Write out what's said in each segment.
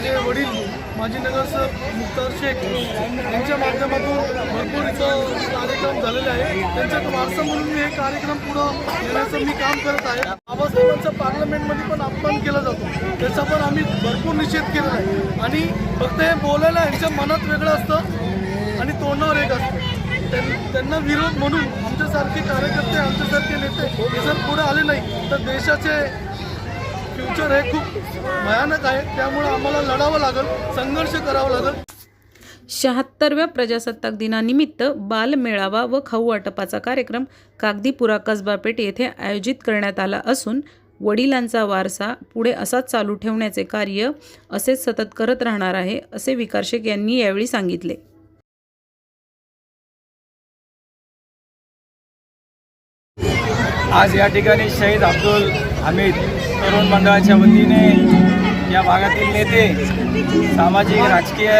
माझे वडील माजी नगरसेवक मुख्तार शेख यांच्या माध्यमातून भरपूर इथं कार्यक्रम झालेले आहे. त्यांच्या वारसा म्हणून मी हे कार्यक्रम पुढं नेण्याचं मी काम करत आहे. बाबासाहेबांचं पार्लमेंटमध्ये पण अपमान केला जातो. त्याचा पण आम्ही भरपूर निषेध केलेला आहे. आणि फक्त हे बोलायला यांच्या मनात वेगळं असतं आणि तोंडावर एक असतं. त्यां- त्यांना विरोध म्हणून आमच्यासारखे कार्यकर्ते आमच्यासारखे नेते हे जर पुढे आले नाही तर देशाचे फ्युचर हे खूप भयानक आहे. त्यामुळे आम्हाला लढावं लागेल संघर्ष करावा लागेल. शहात्तरव्या प्रजासत्ताक दिनानिमित्त बालमेळावा व खाऊ वाटपाचा कार्यक्रम कागदीपुरा कसबा पेठ येथे आयोजित करण्यात आला असून वडिलांचा वारसा पुढे असाच चालू ठेवण्याचे कार्य असेच सतत करत राहणार आहे असे विकार शेख यांनी यावेळी सांगितले. आज या ठिकाणी शहीद अब्दुल हमीद तरुण मंडळाच्या वतीने या भागातील नेते सामाजिक राजकीय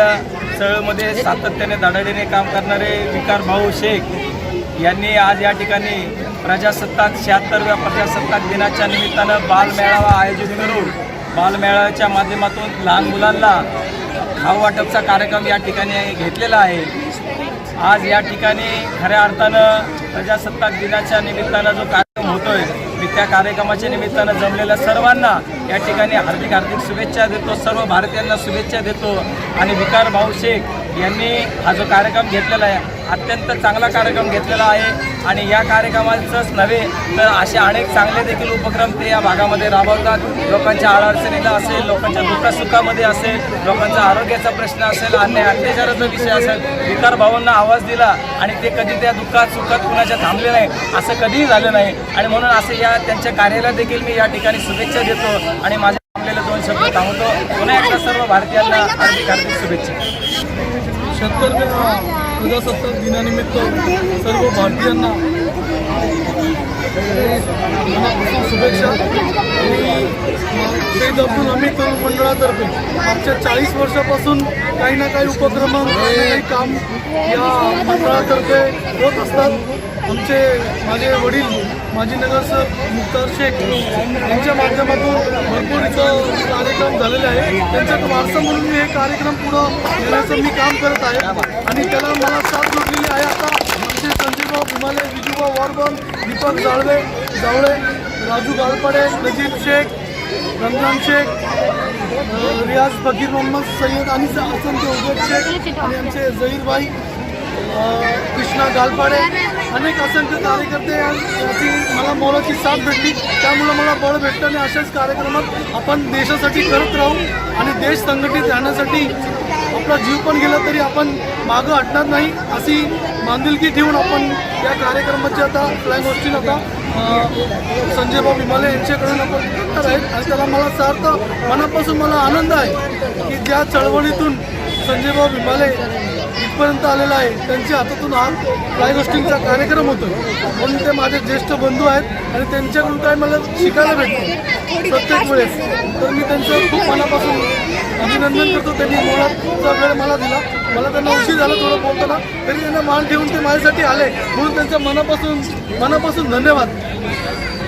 चळमध्ये सातत्याने धडाडीने काम करणारे विकार भाऊ शेख यांनी आज या ठिकाणी प्रजासत्ताक शहात्तरव्या प्रजासत्ताक दिनाच्या निमित्तानं बालमेळावा आयोजित करून बालमेळाव्याच्या माध्यमातून लहान मुलांना खाऊ वाटपचा कार्यक्रम या ठिकाणी घेतलेला आहे. आज या ठिकाणी खऱ्या अर्थानं प्रजासत्ताक दिनाच्या निमित्तानं जो होतोय. मी त्या कार्यक्रमाच्या निमित्तानं जमलेल्या सर्वांना या ठिकाणी हार्दिक हार्दिक शुभेच्छा देतो. सर्व भारतीयांना शुभेच्छा देतो. आणि विकार भाऊ शेख यांनी हा जो कार्यक्रम घेतलेला आहे अत्यंत चांगला कार्यक्रम घेतलेला आहे. आणि या कार्यक्रमाचंच नव्हे तर असे अनेक चांगले देखील उपक्रम ते या भागामध्ये राबवतात. लोकांच्या अडचणीला असेल लोकांच्या दुःखसुखामध्ये असेल लोकांचा आरोग्याचा प्रश्न असेल अन्य अत्याचाराचा विषय असेल विकार भावांना आवाज दिला आणि ते कधी त्या दुःखात सुखात कुणाच्या थांबले नाही असं कधीही झालं नाही. आणि म्हणून असं या त्यांच्या कार्याला देखील मी या ठिकाणी शुभेच्छा देतो आणि माझ्या थांबलेले दोन शब्द थांबतो पुन्हा एकदा सर्व भारतीयांना हार्दिक हार्दिक शुभेच्छा. शहात्तरव्या प्रजासत्ताक दिनानिमित्त सर्व भारतीयांना शुभेच्छा. शहीद अब्दुल हमीद तरुण मंडळातर्फे मागच्या चाळीस वर्षापासून काही ना काही उपक्रम काही काम या मंडळातर्फे होत असतात. आमचे माझे वडील माजी नगरसेवक मुख्तार शेख यांच्या माध्यमातून भरपूर इथं कार्यक्रम झालेले आहे. त्यांच्यात वारसा म्हणून मी हे कार्यक्रम पुढं नेण्याचं मी काम करत आहे. आणि त्याला मला साथ जोडलेली आहे आता आमचे संजयभाऊ भुमाले विजूभाऊ वॉरबन दीपक जाळवे जावळे राजू गालपाडे नजीब शेख रमजान शेख रियाज फकीर मोहम्मद सय्यद आणि असंख्य उद्योग शेख आणि आमचे जहीरभाई कृष्णा गालपाडे अनेक असंख्य कार्यकर्ते या- याची मला मोलाची साथ भेटली. त्यामुळं मला बळ भेटतं आणि अशाच कार्यक्रमात आपण देशासाठी करत राहू आणि देश संघटित राहण्यासाठी आपला जीव पण गेला तरी आपण मागं हटणार नाही अशी बांधिलकी ठेवून आपण या कार्यक्रमाची आता फ्लॅग गोष्टी आता संजयबाब संजयभाऊ यांच्याकडून आपण करणार आहेत. आणि त्याला मला सार्थ मनापासून मला आनंद आहे की ज्या चळवळीतून संजयबाब हिमालय इथपर्यंत आलेला आहे. त्यांच्या हातातून हा फ्लाय गोष्टींचा कार्यक्रम होतो म्हणून ते माझे ज्येष्ठ बंधू आहेत आणि त्यांच्याकडून काय मला शिकायला भेटतं. प्रत्येक वेळेस. तर मी त्यांचं खूप मनापासून अभिनंदन करतो. त्यांनी मुळातचा वेळ मला दिला. मला त्यांना उशीर झाला थोडं बोलताना. तरी त्यांना मान ठेवून ते माझ्यासाठी आले. म्हणून त्यांच्या मनापासून मनापासून धन्यवाद.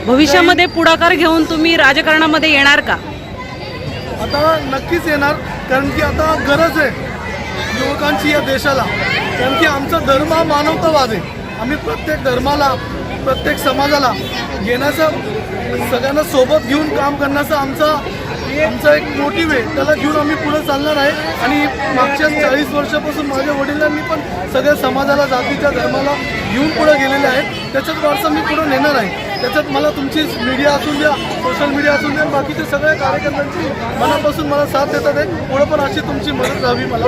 भविष्यामध्ये पुढाकार घेऊन तुम्ही राजकारणामध्ये येणार का? आता नक्कीच येणार. कारण की आता गरज आहे. युवकांची या देशाला. कारण की आमचा धर्म हा मानवतावाद आहे. आम्ही प्रत्येक धर्माला प्रत्येक समाजाला घेण्याचा सगळ्यांना सोबत घेऊन काम करण्याचा आमचा आमचा एक मोटिव्ह आहे. त्याला घेऊन आम्ही पुढे चालणार आहे. आणि मागच्या चाळीस वर्षापासून माझ्या वडिलांनी पण सगळ्या समाजाला जातीच्या धर्माला घेऊन पुढे गेलेले आहेत. त्याच्यात वारसा मी पुढे नेणार आहे. त्याच्यात मला तुमची मीडिया असून द्या सोशल मीडिया असून द्या बाकीचे सगळ्या कार्यकर्त्यांची मनापासून मला साथ देतात आहे पुढे पण अशी तुमची मदत राहावी मला.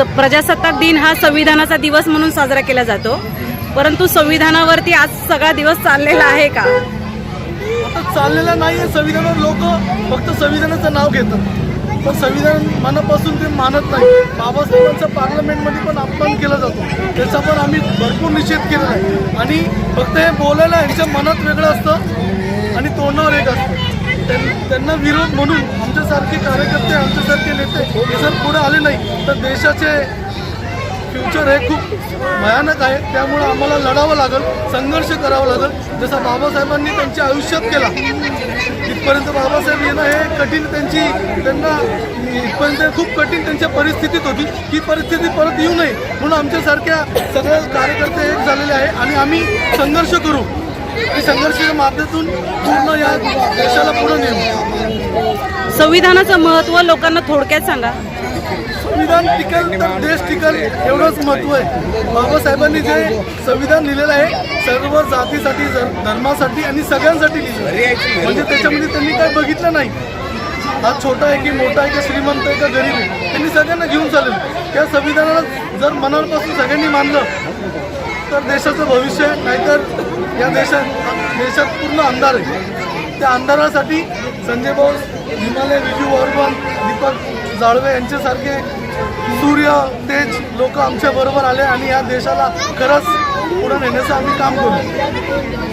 प्रजासत्ताक दिन हा संविधानाचा दिवस म्हणून साजरा केला जातो. परंतु संविधानावरती आज सगळा दिवस चाललेला आहे का? आता चाललेलं नाही आहे संविधानावर लोक फक्त संविधानाचं नाव घेतात. पण संविधान मनापासून ते मानत नाही. बाबासाहेबांचा पार्लमेंटमध्ये पण अपमान केला जातो. त्याचा पण आम्ही भरपूर निषेध केलेला आहे. आणि फक्त हे बोलायला यांच्या मनात वेगळं असतं आणि तोंडावर एक असतं. त्यांना विरोध म्हणून आमच्यासारखे कार्यकर्ते आमच्यासारखे नेते हे जर पुढे आले नाही तर देशाचे फ्युचर हे खूप भयानक आहे. त्यामुळं आम्हाला लढावं लागेल संघर्ष करावा लागेल. जसा बाबासाहेबांनी त्यांच्या आयुष्यात केला इथपर्यंत बाबासाहेब येणं हे कठीण त्यांची त्यांना इथपर्यंत खूप कठीण त्यांच्या परिस्थितीत होती. ही परिस्थिती परत येऊ नये म्हणून आमच्यासारख्या सगळ्या कार्यकर्ते एक झालेले आहे आणि आम्ही संघर्ष करू. आणि संघर्षाच्या माध्यमातून पूर्ण या देशाला पुढे नेऊ. संविधानाचं महत्त्व लोकांना थोडक्यात सांगा. संविधान टिकल तर देश टिकल एवढंच महत्त्व आहे. बाबासाहेबांनी जे संविधान लिहिलेलं आहे सर्व जातीसाठी जर- धर्मासाठी आणि सगळ्यांसाठी लिहिलं म्हणजे त्याच्यामध्ये त्यांनी काय बघितलं नाही. हा छोटा आहे की मोठा आहे की श्रीमंत आहे का गरीब आहे त्यांनी सगळ्यांना घेऊन चालेल त्या संविधानाला जर मनापासून सगळ्यांनी मानलं तर देशाचं भविष्य. नाहीतर या देशात देशात पूर्ण अंधार आहे. त्या अंधारासाठी संजय भाऊ हिमालय विजू वर्मन दीपक जाळवे यांच्यासारखे सूर्य तेज लोक आमच्या बरोबर आले आणि या देशाला खरंच पुढे नेण्याचं आम्ही काम करू.